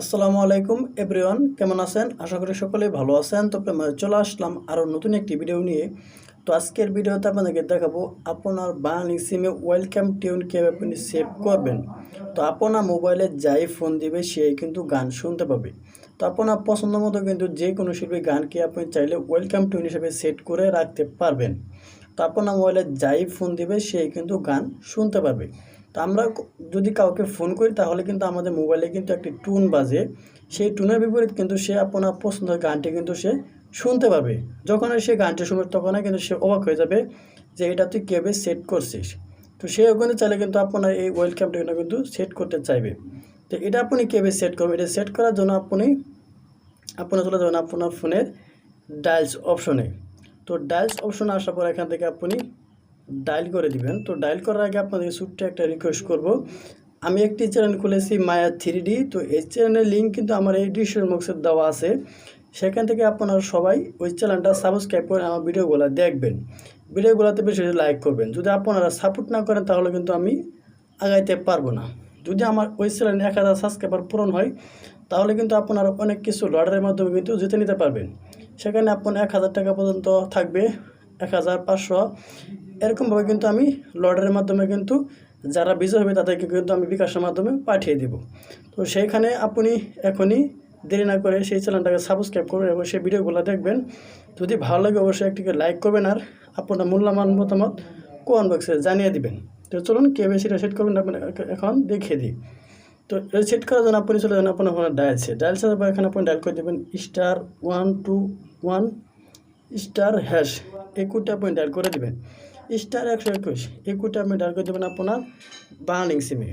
আসসালামু আলাইকুম, এভরিওয়ান। কেমন আছেন? আশা করি সকলেই ভালো আছেন। তো চলে আসলাম আরও নতুন একটি ভিডিও নিয়ে। তো আজকের ভিডিওতে আপনাদেরকে দেখাবো আপনার বাংলা সিমে ওয়েলকাম টিউন কীভাবে আপনি সেভ করবেন। তো আপনার মোবাইলে যাই ফোন দিবে সেই কিন্তু গান শুনতে পাবে। তো আপনার পছন্দ মতো কিন্তু যে কোনো শিল্পী গানকে আপনি চাইলে ওয়েলকাম টিউন হিসেবে সেট করে রাখতে পারবেন। তো আপনার মোবাইলে যাই ফোন দিবে সেই কিন্তু গান শুনতে পারবে আমরা যদি কাউকে ফোন করি তাহলে কিন্তু আমাদের মোবাইলে কিন্তু একটি টুন বাজে। সেই টুনের বিপরীত কিন্তু সে আপনার পছন্দের গানটি কিন্তু সে শুনতে পাবে। যখন সে গানটি শুনবে তখন কিন্তু সে অবাক হয়ে যাবে যে এটা তুই কীভাবে সেট করছিস। তো সে ওখানে চাইলে কিন্তু আপনার এই ওয়েলকাম টিউনটা কিন্তু সেট করতে চাইবে। তো এটা আপনি কীভাবে সেট করবেন? এটা সেট করার জন্য আপনি, আপনার চলে যাবেন আপনার ফোনের ডায়ালস অপশনে তো ডায়ালস অপশনে আসার পর এখান থেকে আপনি ডায়াল করে দিবেন। তো ডায়াল করার আগে আপনাদের ছোট্ট একটা রিকোয়েস্ট করব। আমি একটি চ্যানেল খুলেছি মায়া থ্রি তো এই চ্যানেলের লিঙ্ক কিন্তু আমার এই ডিসক্রিপশন বক্সে দেওয়া আছে। সেখান থেকে আপনারা সবাই ওই চ্যানেলটা সাবস্ক্রাইব করে আমার ভিডিওগুলো দেখবেন। ভিডিওগুলোতে বেশি বেশি লাইক করবেন। যদি আপনারা সাপোর্ট না করেন, তাহলে কিন্তু আমি আগাইতে পারব না। যদি আমার ওই চ্যানেলে এক হাজার সাবস্ক্রাইবার পূরণ হয়, তাহলে কিন্তু আপনারা অনেক কিছু লটারির মাধ্যমে কিন্তু জিতে নিতে পারবেন। সেখানে আপনার এক হাজার টাকা পর্যন্ত থাকবে, এক হাজার পাঁচশো। এরকমভাবে কিন্তু আমি লটারির মাধ্যমে কিন্তু যারা বিজয় হবে তাদেরকে কিন্তু আমি বিকাশের মাধ্যমে পাঠিয়ে দেব। তো সেইখানে আপনি এখনই দেরি না করে সেই চ্যানেলটাকে সাবস্ক্রাইব করবেন এবং সেই ভিডিওগুলো দেখবেন। যদি ভালো লাগে অবশ্যই একটিকে লাইক করবেন আর আপনার মূল্যবান মতামত কমেন্ট বক্সে জানিয়ে দিবেন। তো চলুন কে বেশি সেট করবেন আপনি এখন দেখিয়ে দিই। তো সেট করার জন্য আপনি চলে যান আপনার ফোনে ডায়াল সেট ডায়াল সেটের পর এখানে আপনি ডায়াল করে দেবেন star one two one star hash একুটা আপনি ডায়াল করে দেবেন। স্টার একশো একুশ। একুটা আপনি ডায়াল করে দেবেন আপনার বার্নিং সিমে।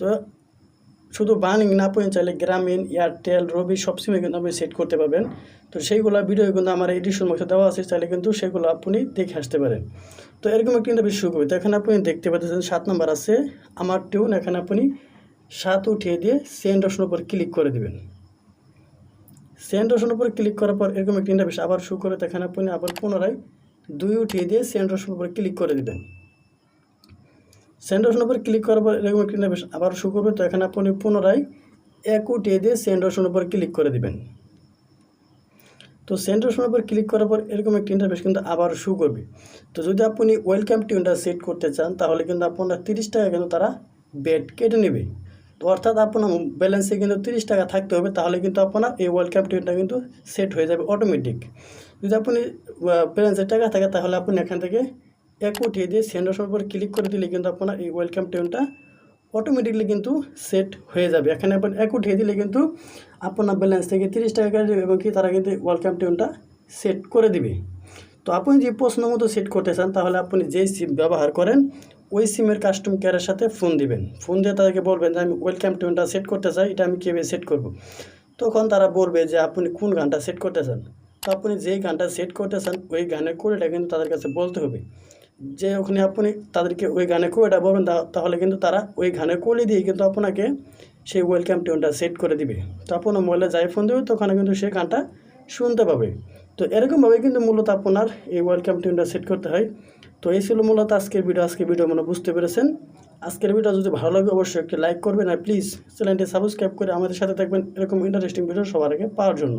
তো শুধু বার্নিং না আপনি চাইলে গ্রামীণ, এয়ারটেল, রবি সব সিমে কিন্তু আপনি সেট করতে পারবেন। তো সেইগুলো ভিডিও কিন্তু আমার এডিশন বক্সে দেওয়া আছে, চাইলে কিন্তু সেগুলো আপনি দেখে আসতে পারেন। তো এরকম একটি ইন্টারভিউ শুরু করবে তো এখানে আপনি দেখতে পাচ্ছেন সাত নম্বর আছে, আমার টিউন এখানে আপনি সাত উঠিয়ে দিয়ে সেন্ড অপশন উপর ক্লিক করে দেবেন। সেন্ড অপশন উপর ক্লিক করার পর এরকম একটি ইন্টারভিউ আবার শুরু করে এখানে আপনি আবার পুনরায় দুই উঠিয়ে দিয়ে সেন্ড অপশন উপর ক্লিক করে দেবেন। সেন্ড অপশন উপর ক্লিক করার পর এরকম একটি আবার শুরু করবে। তো এখানে আপনি পুনরায় এক উঠিয়ে দিয়ে সেন্ড অপশন উপর ক্লিক করে দেবেন। তো সেন্ড অপশনের উপর ক্লিক করার পর এরকম একটি ইন্টারফেস কিন্তু আবার শু করবে। তো যদি আপনি ওয়েলকাম টিউনটা সেট করতে চান, তাহলে কিন্তু আপনার তিরিশ টাকা কিন্তু তারা বেড কেটে নেবে। তো অর্থাৎ আপনার ব্যালেন্সে কিন্তু তিরিশ টাকা থাকতে হবে, তাহলে কিন্তু আপনার এই ওয়েলকাম টিউনটা কিন্তু সেট হয়ে যাবে অটোমেটিক যদি আপনি ব্যালেন্সে টাকা থাকে, তাহলে আপনি এখান থেকে এক উঠিয়ে দিয়ে সেন্ড অপশনের উপর ক্লিক করে দিলে কিন্তু আপনার এই ওয়েলকাম টিউনটা অটোমেটিকলি কিন্তু সেট হয়ে যাবে। এখানে আপনি এক উঠিয়ে দিলে কিন্তু আপনার ব্যালেন্স থেকে তিরিশ টাকা কেটে দেবে এবং কি তারা কিন্তু ওয়েলকাম টিউনটা সেট করে দিবে। তো আপনি যে প্রশ্ন মতো সেট করতে চান, তাহলে আপনি যেই সিম ব্যবহার করেন, ওই সিমের কাস্টম কেয়ারের সাথে ফোন দিবেন। ফোন দিয়ে তাদেরকে বলবেন যে, আমি ওয়েলকাম টিউনটা সেট করতে চাই, এটা আমি কীভাবে সেট করব? তখন তারা বলবে যে, আপনি কোন গানটা সেট করতে চান? তো আপনি যেই গানটা সেট করতে চান ওই গানের কোডটা কিন্তু তাদের কাছে বলতে হবে। যে ওখানে আপনি তাদেরকে ওই গানে কোডটা বলবেন তাহলে কিন্তু তারা ওই গানের কোলে দিয়ে কিন্তু আপনাকে সেই ওয়েলকাম টিউনটা সেট করে দিবে। তো আপনার মোবাইলে যাই ফোন দেবে তখন কিন্তু সেই গানটা শুনতে পাবে। তো এরকমভাবে কিন্তু মূলত আপনার এই ওয়েলকাম টিউনটা সেট করতে হয়। তো এই ছিল মূলত আজকের ভিডিও আজকের ভিডিও মানে বুঝতে পেরেছেন। আজকের ভিডিও যদি ভালো লাগে, অবশ্যই একটি লাইক করবেন। আর প্লিজ চ্যানেলটি সাবস্ক্রাইব করে আমাদের সাথে থাকবেন। এরকম ইন্টারেস্টিং ভিডিও সবার আগে পাওয়ার জন্য।